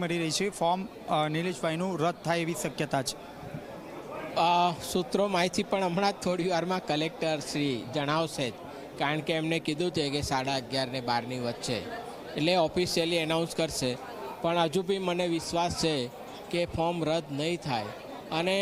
માહિતી મળી રહી છે. ફોર્મ નિલેશભાઈનું રદ થાય એવી શક્યતા છે. સૂત્રો માહિતી પણ હમણાં જ થોડી વારમાં કલેક્ટર શ્રી જણાવશે જ. કારણ કે એમને કીધું છે કે સાડા અગિયાર ને બારની વચ્ચે. એટલે ઓફિશિયલી એનાઉન્સ કરશે. પણ હજુ બી મને વિશ્વાસ છે કે ફોર્મ રદ નહીં થાય. અને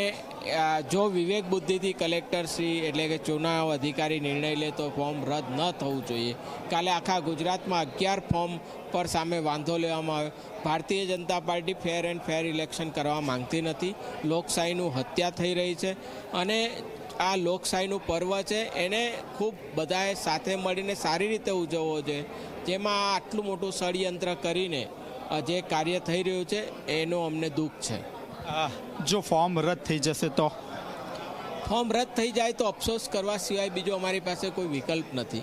જો વિવેક બુદ્ધિથી કલેક્ટર શ્રી એટલે કે ચુનાવ અધિકારી નિર્ણય લે તો ફોર્મ રદ ન થવું જોઈએ. કાલે આખા ગુજરાતમાં અગિયાર ફોર્મ પર સામે વાંધો લેવામાં આવ્યો. Bharatiya Janata Party fair and fair election કરવા માંગતી નથી. લોકશાહીનું હત્યા થઈ રહી છે અને આ લોકશાહીનું પર્વ છે એને ખૂબ બધાએ સાથે મળીને સારી રીતે ઉજવવો જોઈએ. જેમાં આટલું મોટું ષડયંત્ર કરીને જે કાર્ય થઈ રહ્યું છે, એનું અમને દુઃખ છે. જો ફોર્મ રદ થઈ જશે તો? ફોર્મ રદ થઈ જાય તો અફસોસ કરવા સિવાય બીજો અમારી પાસે કોઈ વિકલ્પ નથી.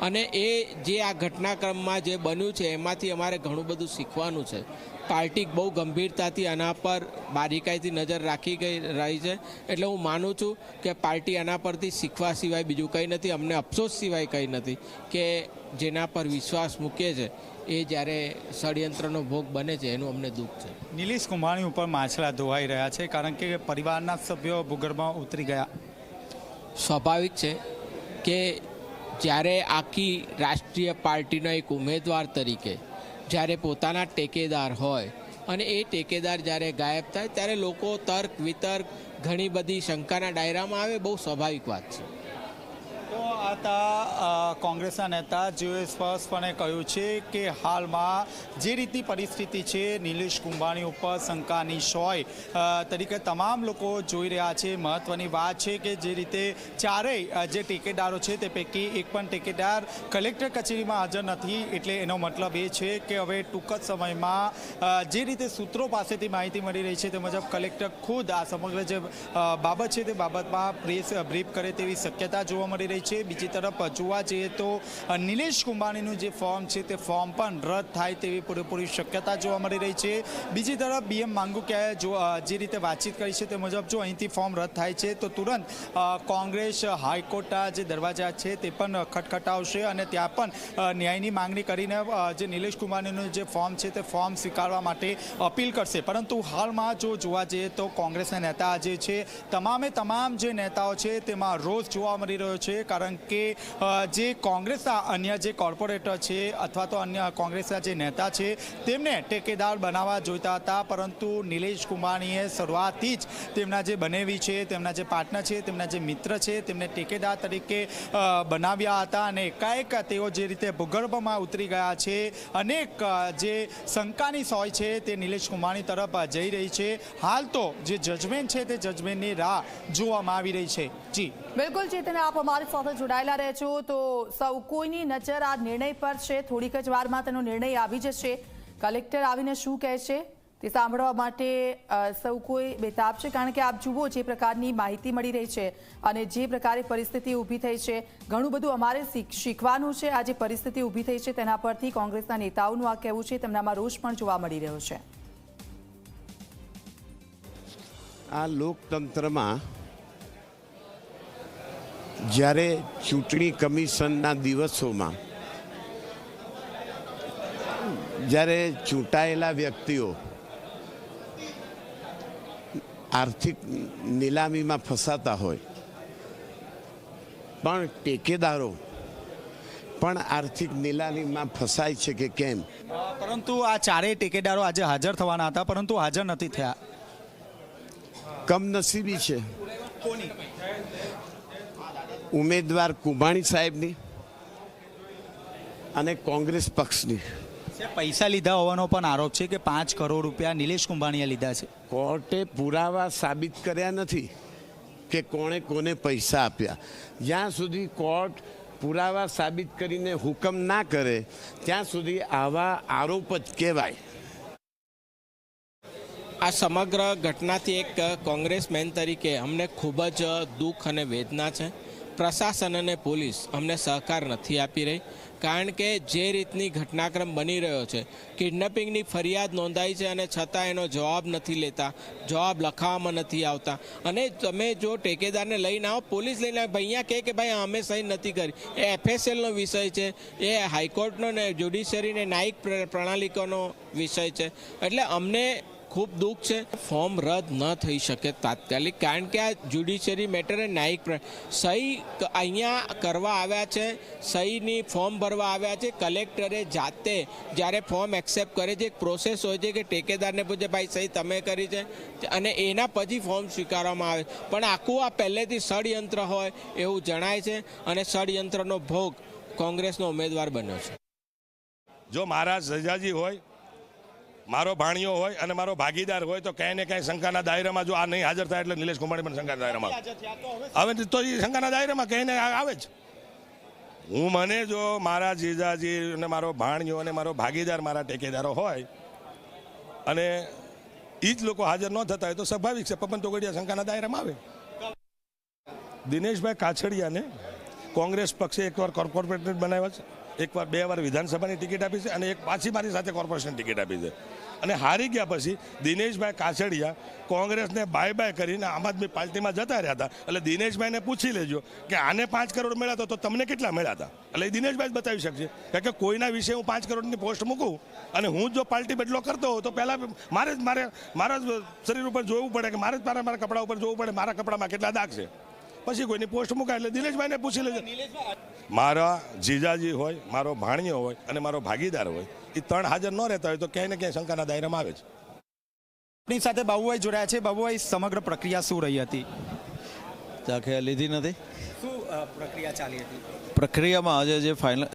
અને એ જે આ ઘટનાક્રમમાં જે બન્યું છે, એમાંથી અમારે ઘણું બધું શીખવાનું છે. પાર્ટી બહુ ગંભીરતાથી આના પર બારીકાઈથી નજર રાખી ગઈ રહી છે. એટલે હું માનું છું કે પાર્ટી આના પરથી શીખવા સિવાય બીજું કંઈ નથી. અમને અફસોસ સિવાય કંઈ નથી કે જેના પર વિશ્વાસ મૂકીએ છે. એ જ્યારે ષડયંત્રનો ભોગ બને છે એનું અમને દુઃખ છે. નિલેશ કુંભાણી ઉપર માછલા ધોવાઈ રહ્યા છે કારણ કે પરિવારના સભ્યો ભૂગર્ભમાં ઉતરી ગયા. સ્વાભાવિક છે કે જ્યારે આખી રાષ્ટ્રીય પાર્ટીનો એક ઉમેદવાર તરીકે જ્યારે પોતાના ટેકેદાર હોય અને એ ટેકેદાર જ્યારે ગાયબ થાય ત્યારે લોકો તર્ક વિતર્ક ઘણી બધી શંકાના ડાયરામાં આવે બહુ સ્વાભાવિક વાત છે. તો આ હતા કોંગ્રેસના નેતા જેઓએ સ્પષ્ટપણે કહ્યું છે કે હાલમાં જે રીતની પરિસ્થિતિ છે, નિલેશ કુંભાણી ઉપર શંકાની સોય તરીકે તમામ લોકો જોઈ રહ્યા છે. મહત્વની વાત છે કે જે રીતે ચારેય જે ટેકેદારો છે તે પૈકી એક પણ ટેકેદાર કલેક્ટર કચેરીમાં હાજર નથી. એટલે એનો મતલબ એ છે કે હવે ટૂંક જ સમયમાં જે રીતે સૂત્રો પાસેથી માહિતી મળી રહી છે તે મુજબ કલેક્ટર ખુદ આ સમગ્ર જે બાબત છે તે બાબતમાં પ્રેસ બ્રીફ કરે તેવી શક્યતા જોવા મળી રહી છે. બીજી તરફ જોવા જઈએ તો નિલેશ કુંભાણીનું જે ફોર્મ છે તે ફોર્મ પણ રદ થાય તેવી પૂરેપૂરી શક્યતા જોવા મળી રહી છે. બીજી તરફ બીએમ માંગુકિયાએ જો જે રીતે વાતચીત કરી છે તે મુજબ જો અહીંથી ફોર્મ રદ થાય છે તો તુરંત કોંગ્રેસ હાઈકોર્ટના જે દરવાજા છે તે પણ ખટખટાવશે અને ત્યાં પણ ન્યાયની માંગણી કરીને જે નિલેશ કુંભાણીનું જે ફોર્મ છે તે ફોર્મ સ્વીકારવા માટે અપીલ કરશે. પરંતુ હાલમાં જો જોવા જઈએ તો કોંગ્રેસના નેતા જે છે, તમામે તમામ જે નેતાઓ છે તેમાં રોષ જોવા મળી રહ્યો છે. કારણ કે જે કોંગ્રેસના અન્ય જે કોર્પોરેટર છે અથવા તો અન્ય કોંગ્રેસના જે નેતા છે, તેમને ટેકેદાર બનાવવા જોઈતા હતા. પરંતુ નિલેશ કુંભાણીએ શરૂઆતથી જ તેમના જે બનેવી છે, તેમના જે પાર્ટનર છે, તેમના જે મિત્ર છે, તેમને ટેકેદાર તરીકે બનાવ્યા હતા અને એકાએક તેઓ જે રીતે ભૂગર્ભમાં ઉતરી ગયા છે, અનેક જે શંકાની સોય છે તે નિલેશ કુંભાણી તરફ જઈ રહી છે. હાલ તો જે જજમેન્ટ છે તે જજમેન્ટની રાહ જોવામાં આવી રહી છે. જી. બિલકુલ ચેતન આપ અમારી સાથે જોડાયેલા રહેજો. તો સૌ કોઈની નજર આ નિર્ણય પર છે? થોડીક જ વારમાં તેનો નિર્ણય આવી જશે. કલેક્ટર આવીને શું કહે છે? તે સાંભળવા માટે સૌ કોઈ બેતાબ છે, કારણ કે આપ જુઓ જે પ્રકારની માહિતી મળી રહી છે અને જે પ્રકારે પરિસ્થિતિ ઊભી થઈ છે. ઘણું બધું અમારે શીખ- શીખવાનું છે. આ જે પરિસ્થિતિ ઊભી થઈ છે તેના પરથી કોંગ્રેસના નેતાઓનું આ કહેવું છે. તેમનામાં રોષ પણ જોવા મળી રહ્યો છે. આ લોકતંત્રમાં જ્યારે ચૂંટણી કમિશનના દિવસોમાં જ્યારે ચૂંટાયેલા વ્યક્તિઓ આર્થિક નીલામીમાં ફસાતા હોય પણ ટેકેદારો પણ આર્થિક નીલામીમાં ફસાય છે કે કેમ? પરંતુ આ ચારેય ટેકેદારો આજે હાજર થવાના હતા પરંતુ હાજર નથી થયા. કમનસીબી છે. ઉમેદવાર કુંભાણી સાહેબની અને કોંગ્રેસ પક્ષની. પૈસા લીધા હોવાનો પણ આરોપ છે કે પાંચ કરોડ રૂપિયા નિલેશ કુંભાણીએ લીધા છે. કોર્ટે પુરાવા સાબિત કર્યા નથી કે કોણે કોને પૈસા આપ્યા. જ્યાં સુધી કોર્ટ પુરાવા સાબિત કરીને હુકમ ના કરે ત્યાં સુધી આવા આરોપ જ કહેવાય. આ સમગ્ર ઘટનાથી એક કોંગ્રેસમેન તરીકે અમને ખૂબ જ દુઃખ અને વેદના છે. પ્રશાસન અને પોલીસ અમને સહકાર નથી આપી રહી, કારણ કે જે રીતની ઘટનાક્રમ બની રહ્યો છે, કિડનેપિંગની ફરિયાદ નોંધાઈ છે અને છતાં એનો જવાબ નથી લેતા, જવાબ લખાવવામાં નથી આવતા. અને તમે જો ટેકેદારને લઈને આવો, પોલીસ લઈને આવે અહીંયા કહે કે ભાઈ, અમે સહી નથી કરી. એ એફએસએલનો વિષય છે, એ હાઈકોર્ટનો ને જ્યુડિશિયરીને ન્યાયિક પ્રણાલિકોનો વિષય છે. એટલે અમને ખૂબ દુઃખ છે. ફોર્મ રદ ન થઈ શકે તાત્કાલિક, કારણ કે આ જ્યુડિશિયરી મેટરે ન્યાયિક સહી અહીંયા કરવા આવ્યા છે. સહીની ફોર્મ ભરવા આવ્યા છે. કલેક્ટરે જાતે જ્યારે ફોર્મ એક્સેપ્ટ કરે છે, એક પ્રોસેસ હોય છે કે ટેકેદારને પૂછે, ભાઈ, સહી તમે કરી છે? અને એના પછી ફોર્મ સ્વીકારવામાં આવે. પણ આખું આ પહેલેથી ષડયંત્ર હોય એવું જણાય છે અને ષડયંત્રનો ભોગ કોંગ્રેસનો ઉમેદવાર બન્યો છે. જો મારા સજાજી હોય મારો ભાણિયો હોય અને મારો ભાગીદાર હોય તો ક્યાંય ને ક્યાંય શંકાના દાયરામાં જો આ નહીં હાજર થાય એટલે નિલેશ કુમારી પણ શંકાના દાયરામાં હવે તો એ શંકાના દાયરામાં ક્યાંય ને આવે જ. હું મને જો મારા જીજાજી અને મારો ભાણિયો અને મારો ભાગીદાર મારા ટેકેદારો હોય અને એ જ લોકો હાજર ન થતા હોય તો સ્વાભાવિક છે પપન તોગડિયા શંકાના દાયરામાં આવે. દિનેશભાઈ કાછડિયાને કોંગ્રેસ પક્ષે એકવાર કોર્પોરેટર બનાવ્યા છે. એકવાર બે વાર વિધાનસભાની ટિકિટ આપી છે અને એક પાછી મારી સાથે કોર્પોરેશન ટિકિટ આપી છે. અને હારી ગયા પછી દિનેશભાઈ કાછડિયા કોંગ્રેસને બાય બાય કરીને આમ આદમી પાર્ટીમાં જતા રહ્યા હતા. એટલે દિનેશભાઈને પૂછી લેજો કે આને પાંચ કરોડ મળ્યા હતા તો તમને કેટલા મળ્યા હતા? એટલે એ દિનેશભાઈ જ બતાવી શકશે. કારણ કે કોઈના વિશે હું પાંચ કરોડની પોસ્ટ મૂકું અને હું જો પાર્ટી બદલો કરતો હોઉં તો પહેલાં મારે જ મારે મારા જ શરીર ઉપર જોવું પડે કે મારે જ મારા મારા કપડા ઉપર જોવું પડે મારા કપડામાં કેટલા દાગ છે. પછી કોઈની પોસ્ટ મૂકાય એટલે દિનેશભાઈને પૂછી લેજો. મારા જીજાજી હોય મારો ભાણિયો હોય અને મારો ભાગીદાર હોય એ ત્રણ હાજર ન રહેતા હોય તો ક્યાંય ને ક્યાંય શંકાના દાયરામાં આવે છે. આપણી સાથે બાબુભાઈ જોડાયા છે. બાબુભાઈ સમગ્ર પ્રક્રિયા શું રહી હતી? ચાખે લીધી નથી? શું પ્રક્રિયા ચાલી હતી? પ્રક્રિયામાં આજે જે ફાઇનલ